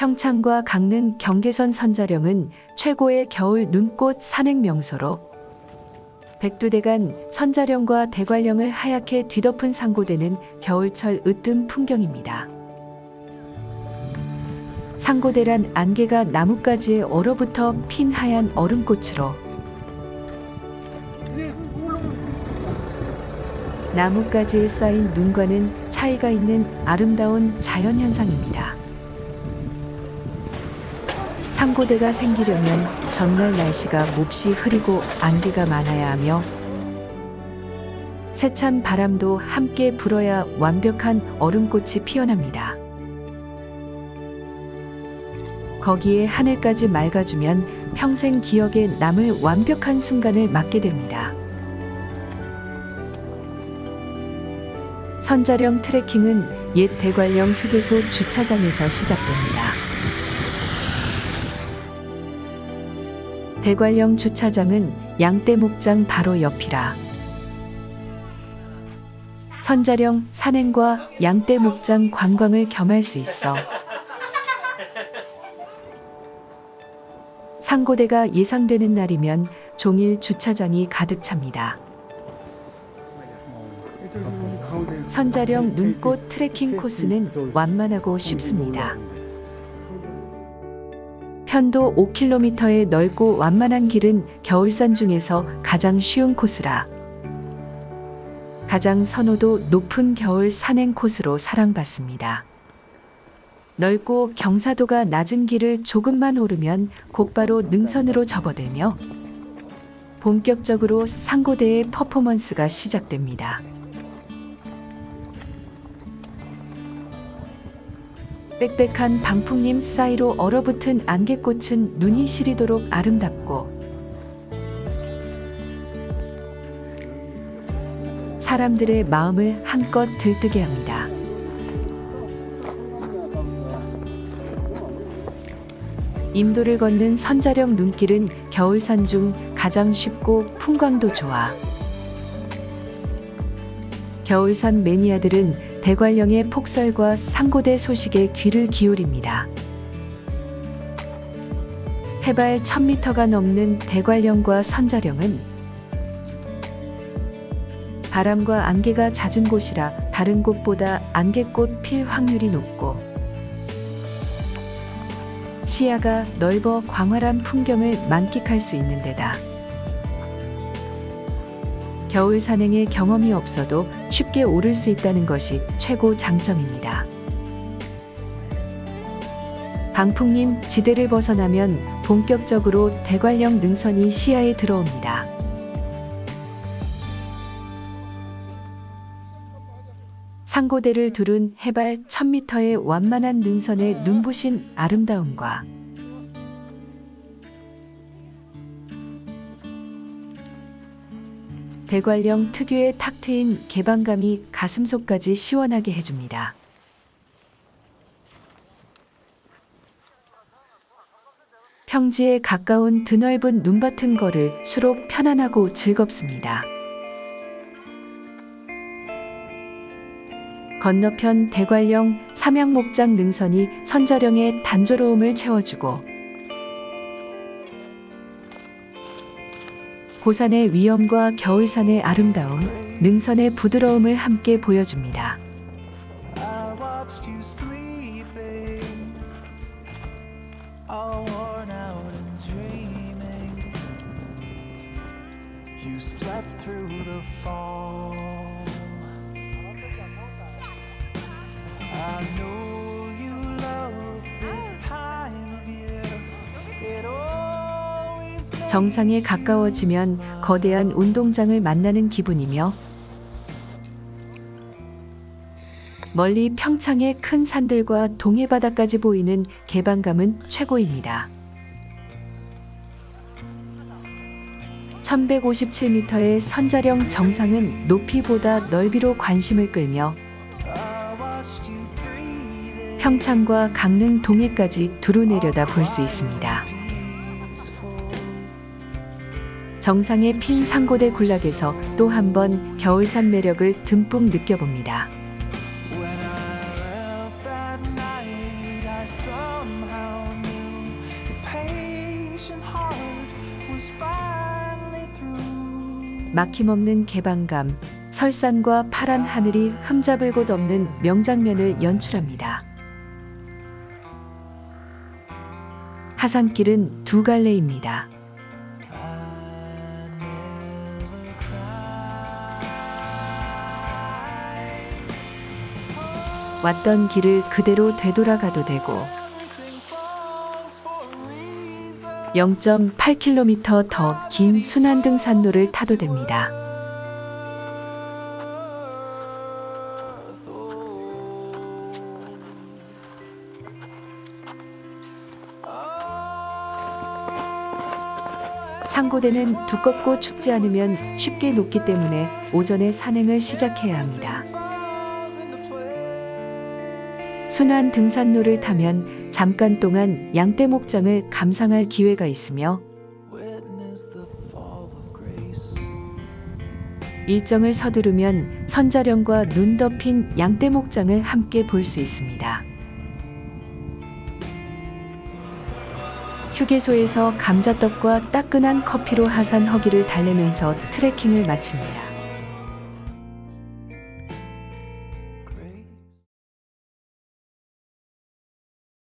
평창과 강릉 경계선 선자령은 최고의 겨울 눈꽃 산행 명소로 백두대간 선자령과 대관령을 하얗게 뒤덮은 상고대는 겨울철 으뜸 풍경입니다. 상고대란 안개가 나뭇가지에 얼어붙어 핀 하얀 얼음꽃으로 나뭇가지에 쌓인 눈과는 차이가 있는 아름다운 자연현상입니다. 상고대가 생기려면 전날 날씨가 몹시 흐리고 안개가 많아야 하며 세찬 바람도 함께 불어야 완벽한 얼음꽃이 피어납니다. 거기에 하늘까지 맑아주면 평생 기억에 남을 완벽한 순간을 맞게 됩니다. 선자령 트레킹은 옛 대관령 휴게소 주차장에서 시작됩니다. 대관령 주차장은 양떼 목장 바로 옆이라 선자령 산행과 양떼 목장 관광을 겸할 수 있어 상고대가 예상되는 날이면 종일 주차장이 가득 찹니다. 선자령 눈꽃 트레킹 코스는 완만하고 쉽습니다. 편도 5km의 넓고 완만한 길은 겨울산 중에서 가장 쉬운 코스라 가장 선호도 높은 겨울 산행 코스로 사랑받습니다. 넓고 경사도가 낮은 길을 조금만 오르면 곧바로 능선으로 접어들며 본격적으로 상고대의 퍼포먼스가 시작됩니다. 빽빽한 방풍림 사이로 얼어붙은 안개꽃은 눈이 시리도록 아름답고 사람들의 마음을 한껏 들뜨게 합니다. 임도를 걷는 선자령 눈길은 겨울산 중 가장 쉽고 풍광도 좋아. 겨울산 매니아들은 대관령의 폭설과 상고대 소식에 귀를 기울입니다. 해발 1000m가 넘는 대관령과 선자령은 바람과 안개가 잦은 곳이라 다른 곳보다 안개꽃 필 확률이 높고 시야가 넓어 광활한 풍경을 만끽할 수 있는 데다. 겨울 산행에 경험이 없어도 쉽게 오를 수 있다는 것이 최고 장점입니다. 방풍림 지대를 벗어나면 본격적으로 대관령 능선이 시야에 들어옵니다. 상고대를 두른 해발 1000m의 완만한 능선의 눈부신 아름다움과 대관령 특유의 탁 트인 개방감이 가슴속까지 시원하게 해줍니다. 평지에 가까운 드넓은 눈밭은 걸을수록 편안하고 즐겁습니다. 건너편 대관령 삼양목장 능선이 선자령의 단조로움을 채워주고 고산의 위엄과 겨울산의 아름다움, 능선의 부드러움을 함께 보여줍니다. Watched 정상에 가까워지면 거대한 운동장을 만나는 기분이며 멀리 평창의 큰 산들과 동해바다까지 보이는 개방감은 최고입니다. 1157m의 선자령 정상은 높이보다 넓이로 관심을 끌며. 평창과 강릉 동해까지 두루 내려다 볼 수 있습니다. 정상의 핀 상고대 군락에서 또 한 번 겨울산 매력을 듬뿍 느껴봅니다. 막힘없는 개방감, 설산과 파란 하늘이 흠잡을 곳 없는 명장면을 연출합니다. 하산길은 두 갈래입니다. 왔던 길을 그대로 되돌아가도 되고 0.8km 더 긴 순환등 산로를 타도 됩니다. 상고대는 두껍고 춥지 않으면 쉽게 녹기 때문에 오전에 산행을 시작해야 합니다. 순환 등산로를 타면 잠깐 동안 양떼 목장을 감상할 기회가 있으며. 일정을 서두르면 선자령과 눈 덮인 양떼 목장을 함께 볼 수 있습니다. 휴게소에서 감자떡과 따끈한 커피로 하산 허기를 달래면서 트레킹을 마칩니다.